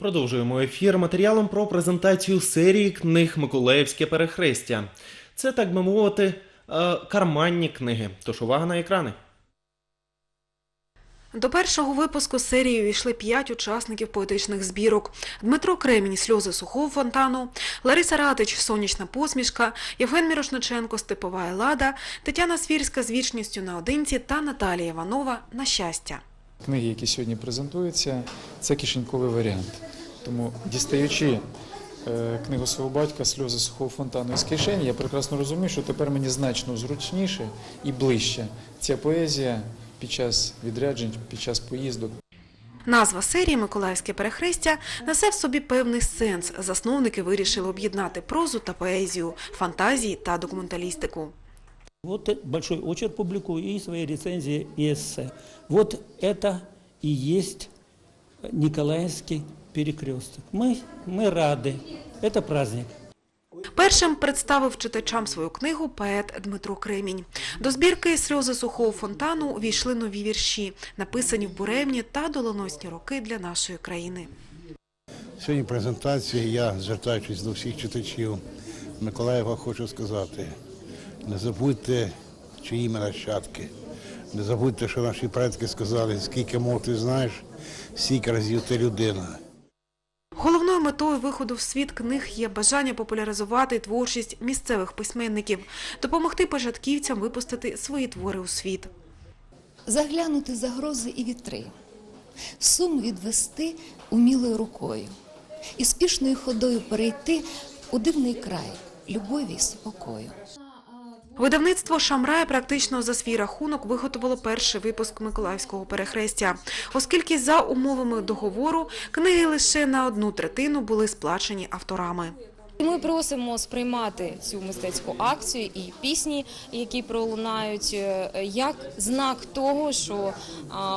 Продовжуємо ефір матеріалом про презентацію серії книг Миколаївське перехрестя. Це, так би мовити, е, карманні книги. Тож увага на екрани. До першого випуску серії увійшли п'ять учасників поетичних збірок: Дмитро Кремінь Сльози сухого фонтану, Лариса Ратич Сонячна посмішка, Євген Мірошниченко Степова Елада, Тетяна Свірська з вічністю наодинці та Наталія Іванова на щастя. Книги, які сьогодні презентуються, це кишеньковий варіант. Тому дістаючи е, книгу свого батька Сльози сухого фонтану із кишені, я прекрасно розумію, що тепер мені значно зручніше і ближче ця поезія під час відряджень, під час поїздок. Назва серії Миколаївське перехрестя несе в собі певний сенс. Засновники вирішили об'єднати прозу та поезію, фантазії та документалістику. Вот э, большой очерк публикую и свои рецензии и эссе. Вот это и есть Николаевский перекресток. Мы, мы рады. Это праздник. Першим представив читачам свою книгу поет Дмитро Кремінь. До збірки Сльози сухого фонтану увійшли нові вірші, написані в буремні та доленосні роки для нашої країни. Сьогодні презентація. Я, звертаючись до всіх читачів Миколаєва, хочу сказати: не забудьте, чиї ми нащадки. Не забудьте, що наші предки сказали, скільки мов ти знаєш, стільки разів ти людина. Головною метою виходу в світ книг є бажання популяризувати творчість місцевих письменників, допомогти початківцям випустити свої твори у світ. заглянути за грози і вітри, сум відвести умілою рукою і спішною ходою перейти у дивний край любові й спокою. Видавництво Шамрая практично за свій рахунок виготовило перший випуск Миколаївського перехрестя, оскільки за умовами договору книги лише на одну третину були сплачені авторами. Ми просимо сприймати цю мистецьку акцію і пісні, які пролунають, е, як знак того, що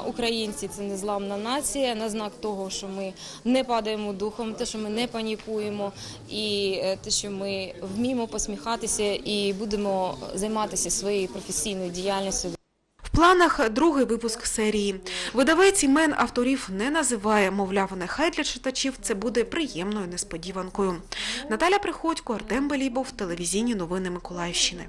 українці це незламна нація, на знак того, що ми не падаємо духом, те, що ми не панікуємо, і е, те, що ми вміємо посміхатися і будемо займатися своєю професійною діяльністю. Планах другий випуск серії. Видавець імен авторів не називає, мовляв, нехай для читачів це буде приємною несподіванкою. Наталя Приходько, Артем Белібов, телевізійні новини Миколаївщини.